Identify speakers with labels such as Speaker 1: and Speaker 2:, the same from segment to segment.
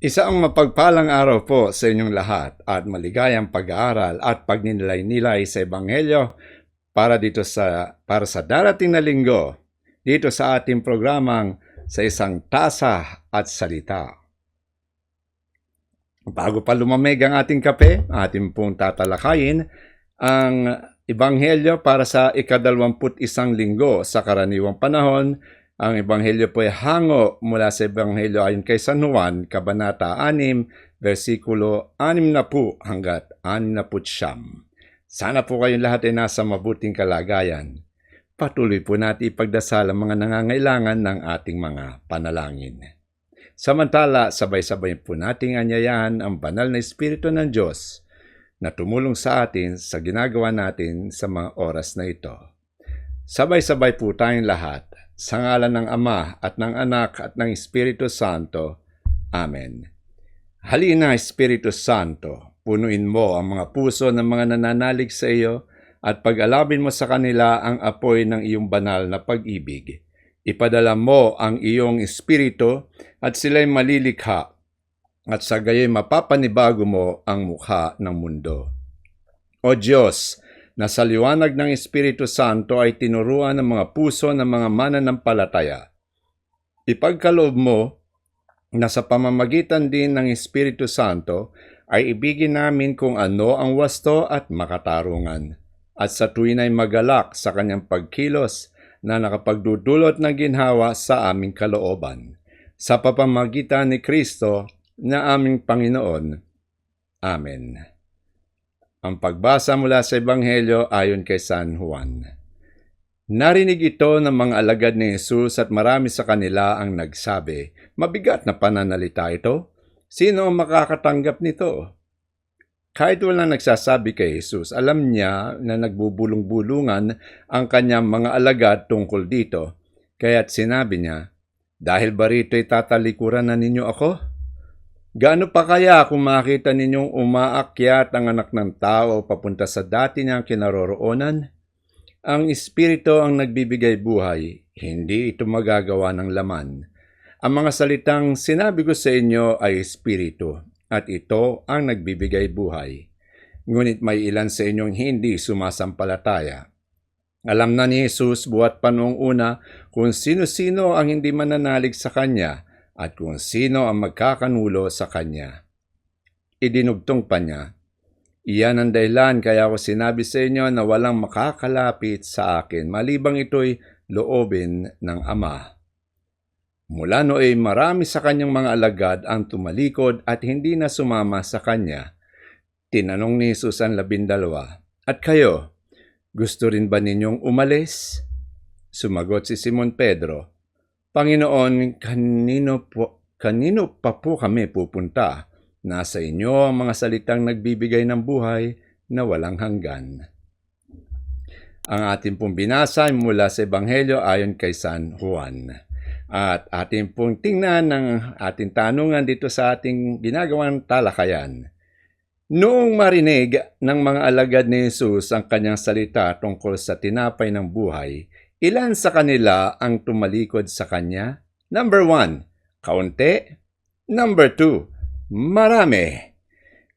Speaker 1: Isang mapagpalang araw po sa inyong lahat at maligayang pag-aaral at pagninilay-nilay sa Ebanghelyo para dito sa para sa darating na linggo dito sa ating programang sa isang tasa at salita. Bago pa lumamig ang ating kape, ating pong tatalakayin ang Ebanghelyo para sa ikadalawamput isang linggo sa karaniwang panahon ang Ebanghelyo po ay hango mula sa Ebanghelyo ayon kay San Juan, Kabanata 6, versikulo 6 na po hanggat 6 na po siyam. Sana po kayong lahat ay nasa mabuting kalagayan. Patuloy po natin ipagdasal ang mga nangangailangan ng ating mga panalangin. Samantala, sabay-sabay po nating anyayahan ang banal na Espiritu ng Diyos na tumulong sa atin sa ginagawa natin sa mga oras na ito. Sabay-sabay po tayong lahat sa ngalan ng Ama at ng Anak at ng Espiritu Santo. Amen. Halina, Espiritu Santo, punuin mo ang mga puso ng mga nananalig sa iyo at pag-alabin mo sa kanila ang apoy ng iyong banal na pag-ibig. Ipadala mo ang iyong Espiritu at sila'y malilikha at sa gayoy mapapanibago mo ang mukha ng mundo. O Diyos, na sa liwanag ng Espiritu Santo ay tinuruan ng mga puso ng mga mananampalataya. Ipagkaloob mo na sa pamamagitan din ng Espiritu Santo ay ibigin namin kung ano ang wasto at makatarungan, at sa tuwin ay magalak sa kanyang pagkilos na nakapagdudulot ng ginhawa sa aming kalooban. Sa papamagitan ni Kristo na aming Panginoon. Amen. Ang pagbasa mula sa Ebanghelyo ayon kay San Juan. Narinig ito ng mga alagad ni Jesus at marami sa kanila ang nagsabi, Mabigat na pananalita ito. Sino ang makakatanggap nito? Kahit walang nagsasabi kay Jesus, alam niya na nagbubulong-bulungan ang kanyang mga alagad tungkol dito. Kaya't sinabi niya, Dahil ba rito'y tatalikuran na ninyo ako? Gaano pa kaya kung makita ninyong umaakyat ang anak ng tao papunta sa dati niyang kinaroroonan? Ang Espiritu ang nagbibigay buhay, hindi ito magagawa ng laman. Ang mga salitang sinabi ko sa inyo ay Espiritu, at ito ang nagbibigay buhay. Ngunit may ilan sa inyong hindi sumasampalataya. Alam na ni Jesus buhat pa noong una kung sino-sino ang hindi mananalig sa Kanya, at kung sino ang magkakanulo sa kanya. Idinugtong pa niya, Iyan ang dahilan kaya ako sinabi sa inyo na walang makakalapit sa akin, malibang ito'y loobin ng Ama. Mula nooy marami sa kanyang mga alagad ang tumalikod at hindi na sumama sa kanya. Tinanong ni Jesus ang labindalawa, At kayo, gusto rin ba ninyong umalis? Sumagot si Simon Pedro, Panginoon, kanino, po, kanino pa po kami pupunta? Nasa inyo ang mga salitang nagbibigay ng buhay na walang hanggan. Ang ating pong binasa mula sa Ebanghelyo ayon kay San Juan. At ating pong tingnan ng ating tanungan dito sa ating ginagawang talakayan. Noong marinig ng mga alagad ni Jesus ang kanyang salita tungkol sa tinapay ng buhay, Ilan sa kanila ang tumalikod sa kanya? Number one, kaunti. Number two, marami.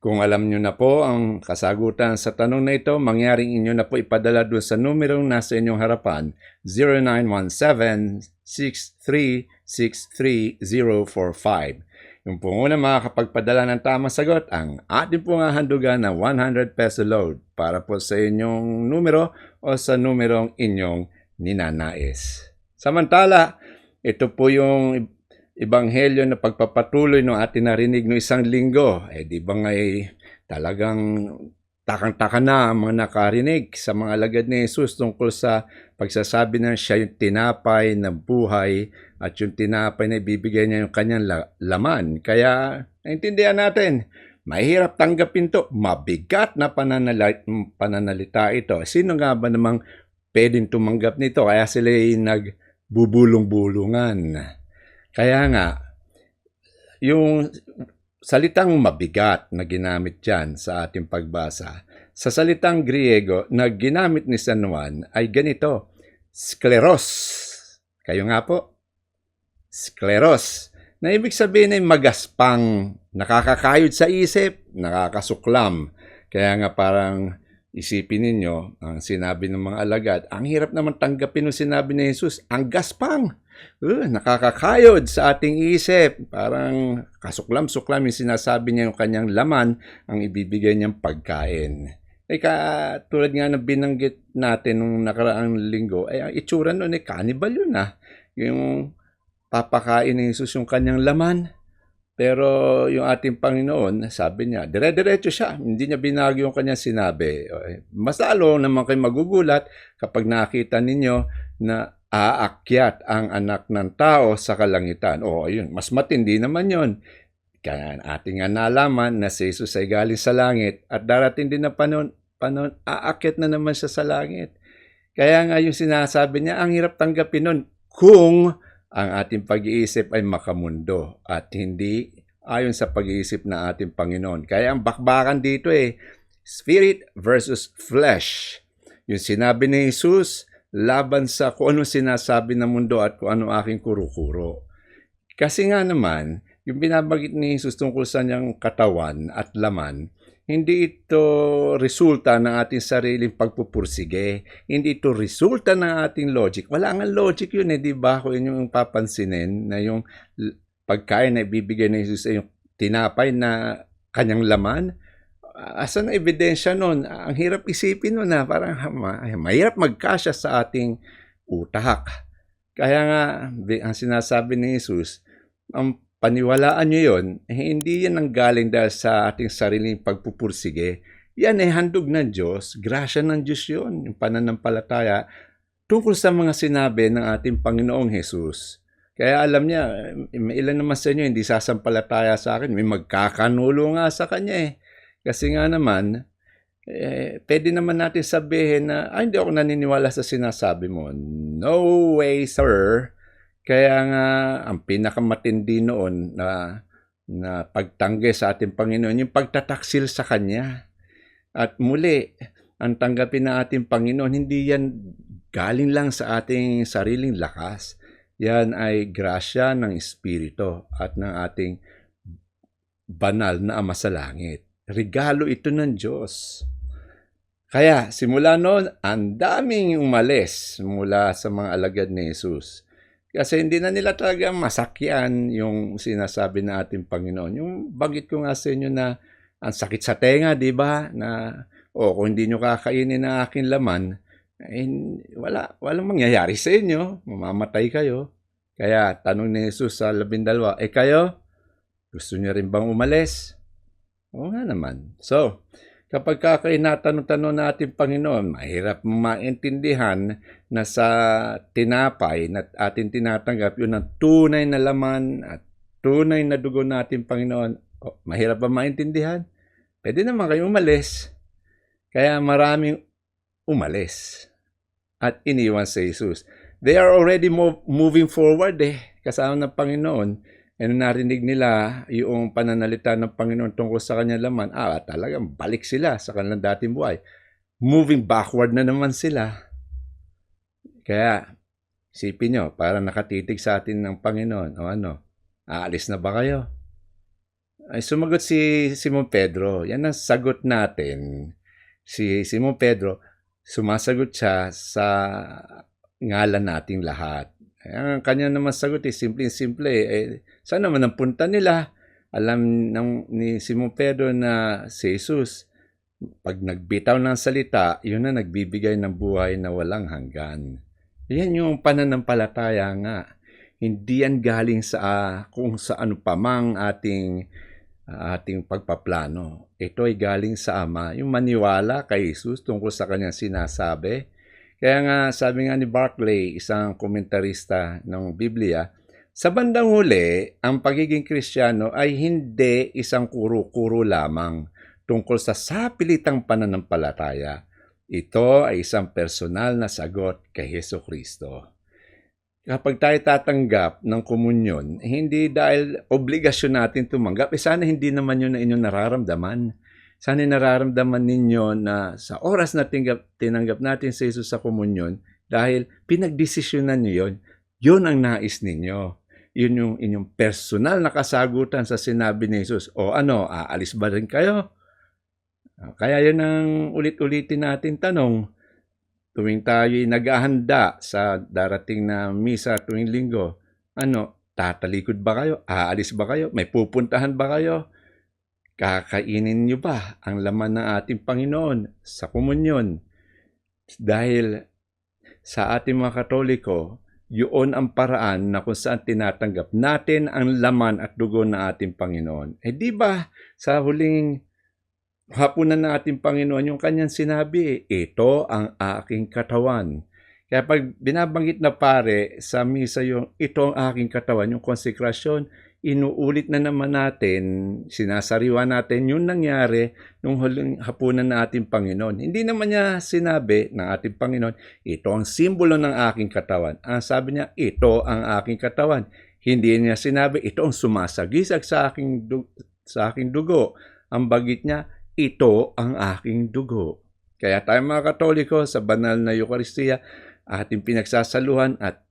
Speaker 1: Kung alam nyo na po ang kasagutan sa tanong na ito, mangyaring inyo na po ipadala doon sa numerong nasa inyong harapan, 0917-6363045. Yung po muna makakapagpadala ng tamang sagot, ang ating pong hahandugan na 100 peso load para po sa inyong numero o sa numerong inyong ninanais. Samantala, ito po yung ebanghelyo na pagpapatuloy ng ating narinig no isang linggo. Eh di ba ngay talagang takang-taka na ang mga nakarinig sa mga alagad ni Jesus tungkol sa pagsasabi na siya yung tinapay na buhay at yung tinapay na ibibigay niya yung kanyang laman. Kaya naintindihan natin, mahirap tanggapin to. Mabigat na pananalit, pananalita ito. Sino nga ba namang pwedeng tumanggap nito kaya sila nagbubulong-bulungan. Kaya nga, yung salitang mabigat na ginamit dyan sa ating pagbasa, sa salitang Griego na ginamit ni San Juan ay ganito, skleros. Kayo nga po, skleros Na ibig sabihin ay magaspang, nakakakayod sa isip, nakakasuklam. Kaya nga parang isipin ninyo, ang sinabi ng mga alagad, ang hirap naman tanggapin ng sinabi ni Jesus, ang gaspang. Uh, nakakakayod sa ating isip. Parang kasuklam-suklam yung sinasabi niya yung kanyang laman, ang ibibigay niyang pagkain. Eh, ka, tulad nga ng binanggit natin nung nakaraang linggo, ay ang itsura nun eh, cannibal yun ah. Yung papakain ni Jesus yung kanyang laman. Pero yung ating Panginoon, sabi niya, dire-diretso siya. Hindi niya binago yung kanyang sinabi. Mas lalo naman kayo magugulat kapag nakita ninyo na aakyat ang anak ng tao sa kalangitan. O, ayun, mas matindi naman yon. Kaya ating nalaman na si Jesus ay galing sa langit at darating din na panahon, panahon aakyat na naman siya sa langit. Kaya nga yung sinasabi niya, ang hirap tanggapin nun kung ang ating pag-iisip ay makamundo at hindi ayon sa pag-iisip ng ating Panginoon. Kaya ang bakbakan dito eh, spirit versus flesh. Yung sinabi ni Jesus, laban sa kung ano sinasabi ng mundo at kung ano aking kuro-kuro. Kasi nga naman, yung binabagit ni Jesus tungkol sa niyang katawan at laman, hindi ito resulta ng ating sariling pagpupursige. Hindi ito resulta ng ating logic. Wala nga logic yun eh, di ba? Kung yun yung papansinin na yung pagkain na ibibigay ng Jesus ay yung tinapay na kanyang laman. Asan ang ebidensya nun? Ang hirap isipin nun na parang mahirap magkasya sa ating utak. Kaya nga, ang sinasabi ni Jesus, ang paniwalaan nyo yun, eh, hindi yan ang galing dahil sa ating sariling pagpupursige. Yan ay handog ng Diyos, grasya ng Diyos yun, yung pananampalataya tungkol sa mga sinabi ng ating Panginoong Jesus. Kaya alam niya, may ilan naman sa inyo hindi sasampalataya sa akin, may magkakanulo nga sa kanya eh. Kasi nga naman, eh, pwede naman natin sabihin na, ay hindi ako naniniwala sa sinasabi mo. No way, sir. Kaya nga, ang pinakamatindi noon na, na pagtanggi sa ating Panginoon, yung pagtataksil sa Kanya. At muli, ang tanggapin na ating Panginoon, hindi yan galing lang sa ating sariling lakas. Yan ay grasya ng Espiritu at ng ating banal na Ama sa Langit. Regalo ito ng Diyos. Kaya simula noon, ang daming umalis mula sa mga alagad ni Jesus. Kasi hindi na nila talaga masakyan yung sinasabi na ating Panginoon. Yung bagit ko nga sa inyo na ang sakit sa tenga, di ba? Na, o oh, kung hindi nyo kakainin ang aking laman, eh, wala, walang mangyayari sa inyo. Mamamatay kayo. Kaya tanong ni Jesus sa labindalwa, eh kayo, gusto nyo rin bang umalis? Oo nga naman. So, kapag kakainatanong-tanong natin Panginoon, mahirap maintindihan na sa tinapay na atin tinatanggap, yun ang tunay na laman at tunay na dugo natin Panginoon. Oh, mahirap ba maintindihan? Pwede naman kayo umalis. Kaya maraming umalis at iniwan sa Jesus. They are already move, moving forward eh, kasama ng Panginoon And narinig nila yung pananalita ng Panginoon tungkol sa kanyang laman, ah, talagang balik sila sa kanilang dating buhay. Moving backward na naman sila. Kaya, isipin nyo, para nakatitig sa atin ng Panginoon, o ano, aalis na ba kayo? Ay, sumagot si Simon Pedro. Yan ang sagot natin. Si Simon Pedro, sumasagot siya sa ngalan nating lahat. Ang kanya naman sagot is simple-simple. Eh, saan naman ang punta nila? Alam ng, ni Simon Pedro na si Jesus, pag nagbitaw ng salita, yun na nagbibigay ng buhay na walang hanggan. Yan yung pananampalataya nga. Hindi yan galing sa uh, kung sa ano pa mang ating uh, ating pagpaplano. Ito ay galing sa Ama, yung maniwala kay Jesus tungkol sa kanyang sinasabi kaya nga sabi nga ni Barclay, isang komentarista ng Biblia, sa bandang huli, ang pagiging Kristiyano ay hindi isang kuro-kuro lamang tungkol sa sapilitang pananampalataya. Ito ay isang personal na sagot kay Heso Kristo. Kapag tayo tatanggap ng komunyon, hindi dahil obligasyon natin tumanggap, eh sana hindi naman yun na inyong nararamdaman. Sana nararamdaman ninyo na sa oras na tinggap, tinanggap natin sa Jesus sa komunyon, dahil pinagdesisyonan niyo yon, yon ang nais ninyo. Yun yung inyong personal na kasagutan sa sinabi ni Jesus. O ano, aalis ba rin kayo? Ah, Kaya yun ang ulit-ulitin natin tanong. Tuwing tayo'y naghahanda sa darating na misa tuwing linggo, ano, tatalikod ba kayo? Aalis ba kayo? May pupuntahan ba kayo? Kakainin niyo ba ang laman ng ating Panginoon sa komunyon? Dahil sa ating mga Katoliko, yun ang paraan na kung saan tinatanggap natin ang laman at dugo ng ating Panginoon. Eh di ba sa huling hapunan ng ating Panginoon yung kanyang sinabi, ito ang aking katawan. Kaya pag binabanggit na pare sa misa yung ito ang aking katawan, yung konsekrasyon, inuulit na naman natin, sinasariwa natin yung nangyari nung huling hapunan ng ating Panginoon. Hindi naman niya sinabi ng ating Panginoon, ito ang simbolo ng aking katawan. Ang sabi niya, ito ang aking katawan. Hindi niya sinabi, ito ang sumasagisag sa aking, sa aking dugo. Ang bagit niya, ito ang aking dugo. Kaya tayo mga Katoliko sa banal na Eukaristiya, ating pinagsasaluhan at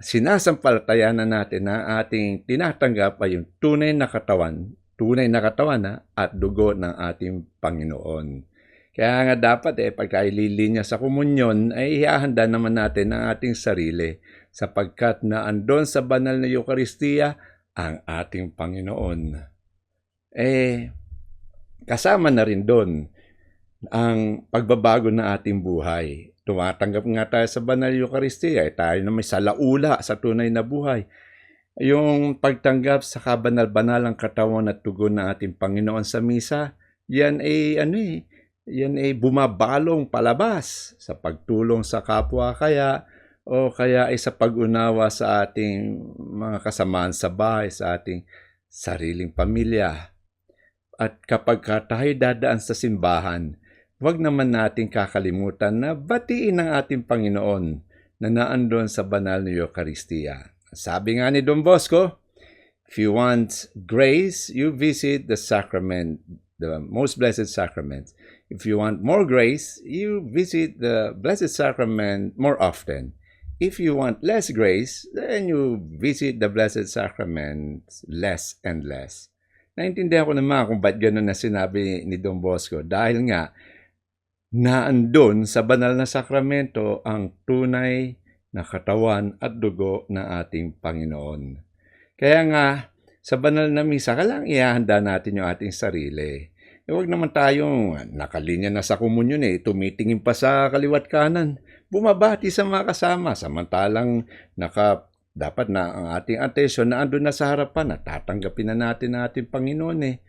Speaker 1: sinasampalatayanan natin na ating tinatanggap ay yung tunay na katawan, tunay na katawan ha, at dugo ng ating Panginoon. Kaya nga dapat eh, pagka ililinya sa komunyon, ay ihahanda naman natin ang ating sarili sapagkat na andon sa banal na Eukaristiya ang ating Panginoon. Eh, kasama na rin doon ang pagbabago ng ating buhay. Tumatanggap nga tayo sa banal Eucharistia, eh, tayo na may salaula sa tunay na buhay. Yung pagtanggap sa kabanal-banalang katawan at tugon ng ating Panginoon sa misa, yan ay ano eh, yan ay bumabalong palabas sa pagtulong sa kapwa kaya o kaya ay sa pag-unawa sa ating mga kasamaan sa bahay, sa ating sariling pamilya. At kapag ka tayo dadaan sa simbahan, huwag naman natin kakalimutan na batiin ang ating Panginoon na naandun sa banal na Eucharistia. Sabi nga ni Don Bosco, if you want grace, you visit the sacrament, the most blessed sacrament. If you want more grace, you visit the blessed sacrament more often. If you want less grace, then you visit the blessed sacrament less and less. Naintindihan ko naman kung ba't gano'n na sinabi ni Don Bosco. Dahil nga, naandun sa banal na sakramento ang tunay na katawan at dugo ng ating Panginoon. Kaya nga, sa banal na misa, kailangang ihahanda natin yung ating sarili. E huwag naman tayong nakalinya na sa komunyon eh, tumitingin pa sa kaliwat kanan. Bumabati sa mga kasama, samantalang naka dapat na ang ating atensyon na andun na sa harapan at tatanggapin na natin ang ating Panginoon eh.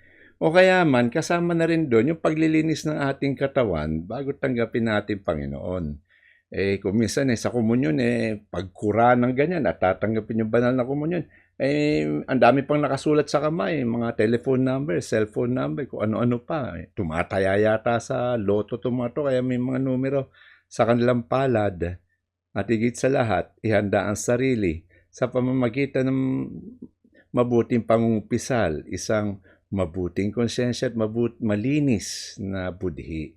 Speaker 1: O kaya man, kasama na rin doon yung paglilinis ng ating katawan bago tanggapin natin Panginoon. Eh, kung minsan eh, sa komunyon, eh, pagkura ng ganyan at tatanggapin yung banal na komunyon, eh, ang dami pang nakasulat sa kamay, mga telephone number, cellphone number, kung ano-ano pa. Eh, tumataya yata sa loto tumato, kaya may mga numero sa kanilang palad. At higit sa lahat, ihanda ang sarili sa pamamagitan ng mabuting pangungpisal, isang mabuting konsensya at mabut malinis na budhi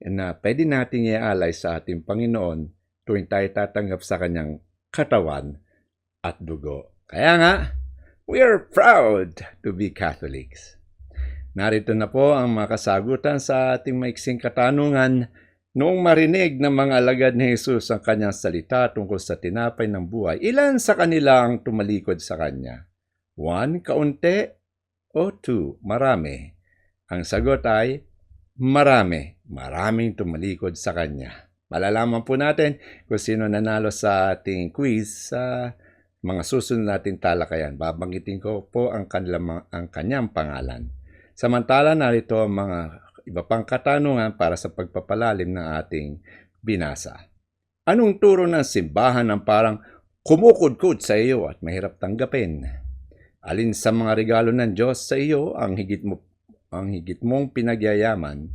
Speaker 1: na pwede nating ialay sa ating Panginoon tuwing tayo tatanggap sa kanyang katawan at dugo. Kaya nga, we are proud to be Catholics. Narito na po ang mga kasagutan sa ating maiksing katanungan Noong marinig ng mga alagad ni Jesus ang kanyang salita tungkol sa tinapay ng buhay, ilan sa kanila ang tumalikod sa kanya? One, kaunti, o two, marami? Ang sagot ay, marami. Maraming tumalikod sa kanya. Malalaman po natin kung sino nanalo sa ating quiz sa mga susunod nating talakayan. Babanggitin ko po ang, kanilang, ang kanyang pangalan. Samantala, narito ang mga iba pang katanungan para sa pagpapalalim ng ating binasa. Anong turo ng simbahan ng parang kumukudkud sa iyo at mahirap tanggapin? Alin sa mga regalo ng Diyos sa iyo ang higit mo ang higit mong pinagyayaman?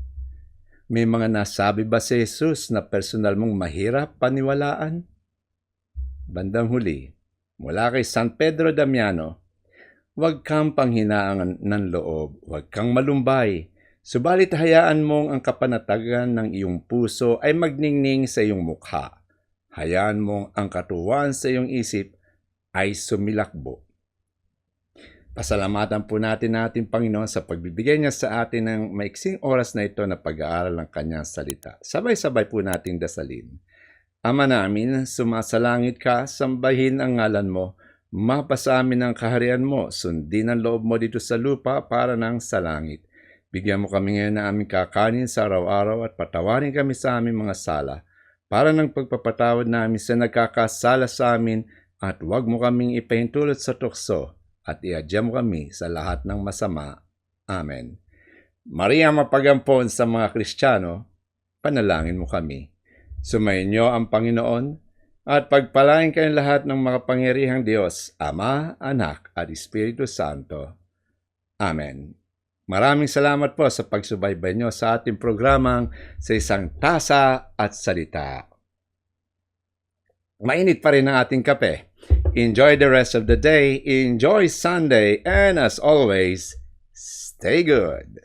Speaker 1: May mga nasabi ba si Jesus na personal mong mahirap paniwalaan? Bandang huli, mula kay San Pedro Damiano, huwag kang panghinaan ng loob, huwag kang malumbay, Subalit hayaan mong ang kapanatagan ng iyong puso ay magningning sa iyong mukha. Hayaan mong ang katuwaan sa iyong isip ay sumilakbo. Pasalamatan po natin natin Panginoon sa pagbibigay niya sa atin ng maiksing oras na ito na pag-aaral ng kanyang salita. Sabay-sabay po nating dasalin. Ama namin, sumasalangit ka, sambahin ang ngalan mo, mapasa amin ang kaharian mo, sundin ang loob mo dito sa lupa para nang sa langit. Bigyan mo kami ngayon na aming kakanin sa araw-araw at patawarin kami sa aming mga sala, para ng pagpapatawad namin sa nagkakasala sa amin at huwag mo kaming ipahintulot sa tukso at iadya mo kami sa lahat ng masama. Amen. Maria mapagampon sa mga Kristiyano, panalangin mo kami. Sumayin ang Panginoon at pagpalain kayong lahat ng makapangyarihang Diyos, Ama, Anak at Espiritu Santo. Amen. Maraming salamat po sa pagsubaybay nyo sa ating programang sa isang tasa at salita. Mainit pa rin ang ating kape. Enjoy the rest of the day, enjoy Sunday, and as always, stay good.